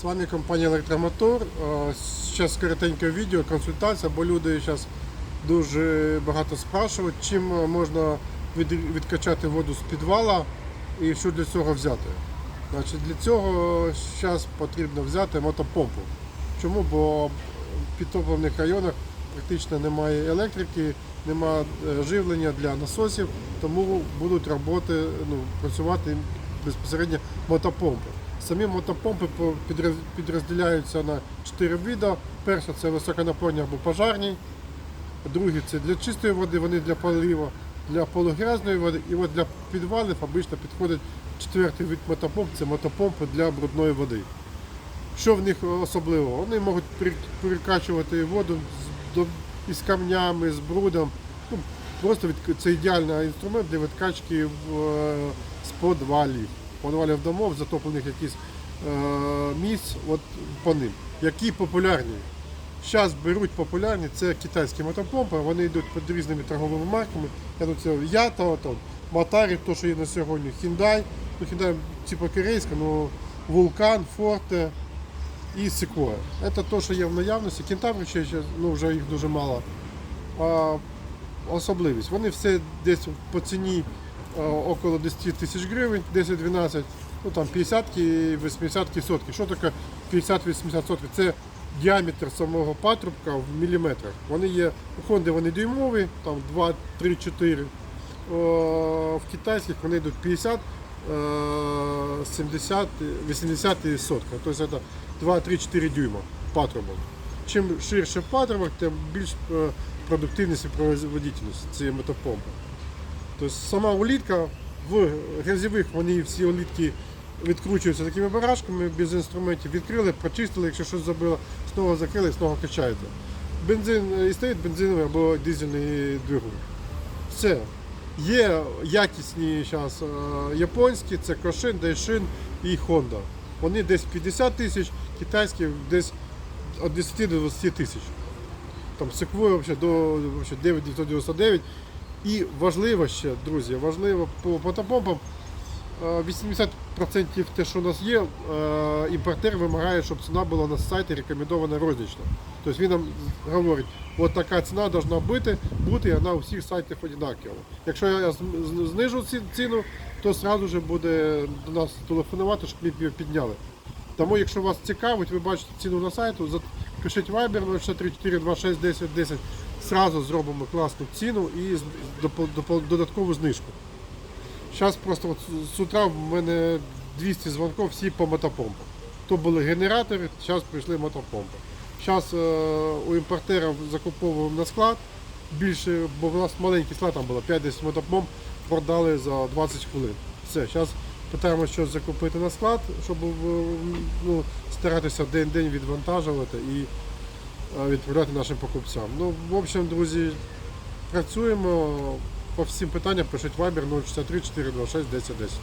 З вами компанія Електромотор. Зараз коротеньке відео, консультація, бо люди зараз дуже багато спрашують, чим можна відкачати воду з підвала і що для цього взяти. Значить, для цього зараз потрібно взяти мотопомпу. Чому? Бо в підтоплених районах практично немає електрики, немає е, живлення для насосів, тому будуть роботи, ну, працювати безпосередньо мотопомпи. Самі мотопомпи підрозділяються на 4 види. Перша це високонапорні або пожарні, другі це для чистої води, вони для полива, для полугрязної води. І от для підвалів обично підходить четвертий вид мотопомп це мотопомпи для брудної води. Що в них особливого? Вони можуть перекачувати воду із камнями, з брудом. Ну, просто це ідеальний інструмент для відкачки е, з подвалів, подвалів домов, затоплених якісь е, місць от, по ним. Які популярні. Зараз беруть популярні, це китайські мотопомпи, вони йдуть під різними торговими марками. Я тут це Ято, там, Матарі, то, що є на сьогодні, Hyundai. Ну, Hyundai типу корейська, ну Vulcan, Forte і Sequoia. Це те, що є в наявності. Кентаври ще, ну, вже їх дуже мало. А, особливість. Вони все десь по ціні около 10 тисяч гривень, 10-12, ну там 50-ки, 80-ки, сотки. Що таке 50-80 сотки? Це діаметр самого патрубка в міліметрах. Вони є, у Honda вони дюймові, там 2, 3, 4. О, в китайських вони йдуть 50, е, 70, 80 і сотка. Тобто це 2-3-4 дюйма патрубок. Чим ширше патрубок, тим більш е, продуктивність і производительність цієї мотопомпи. Тобто сама улітка в грязьових вони всі улітки відкручуються такими барашками без інструментів. Відкрили, прочистили, якщо щось забило, знову закрили, знову качаєте. Бензин е, і стоїть бензиновий або дизельний двигун. Все. Є якісні зараз японські, це Кошин, Дайшин і Honda. Вони десь 50 тисяч, китайські десь від 10 до 20 тисяч. Там секвоя до вообще 999. І важливо ще, друзі, важливо по мотопомпам, е, 80% те, що у нас є, е, імпортер вимагає, щоб ціна була на сайті рекомендована рознічна. Тобто він нам говорить, от така ціна повинна бути, бути вона у всіх сайтах однакова. Якщо я знижу ціну, то одразу ж буде до нас телефонувати, щоб ми її підняли. Тому, якщо вас цікавить, ви бачите ціну на сайту, за- пишіть Viber 064 26 10 10, зразу зробимо класну ціну і додаткову знижку. Зараз просто от з- утра в мене 200 дзвонків всі по мотопомпам. То були генератори, зараз прийшли мотопомпи. Зараз у імпортера закуповуємо на склад більше, бо в нас маленький склад там було 5-10 мотопомп, продали за 20 хвилин. Все, зараз питаємо щось закупити на склад, щоб е, ну, старатися день-день відвантажувати і е, відправляти нашим покупцям. Ну, в общем, друзі, працюємо по всім питанням, пишіть Viber 063 426 1010.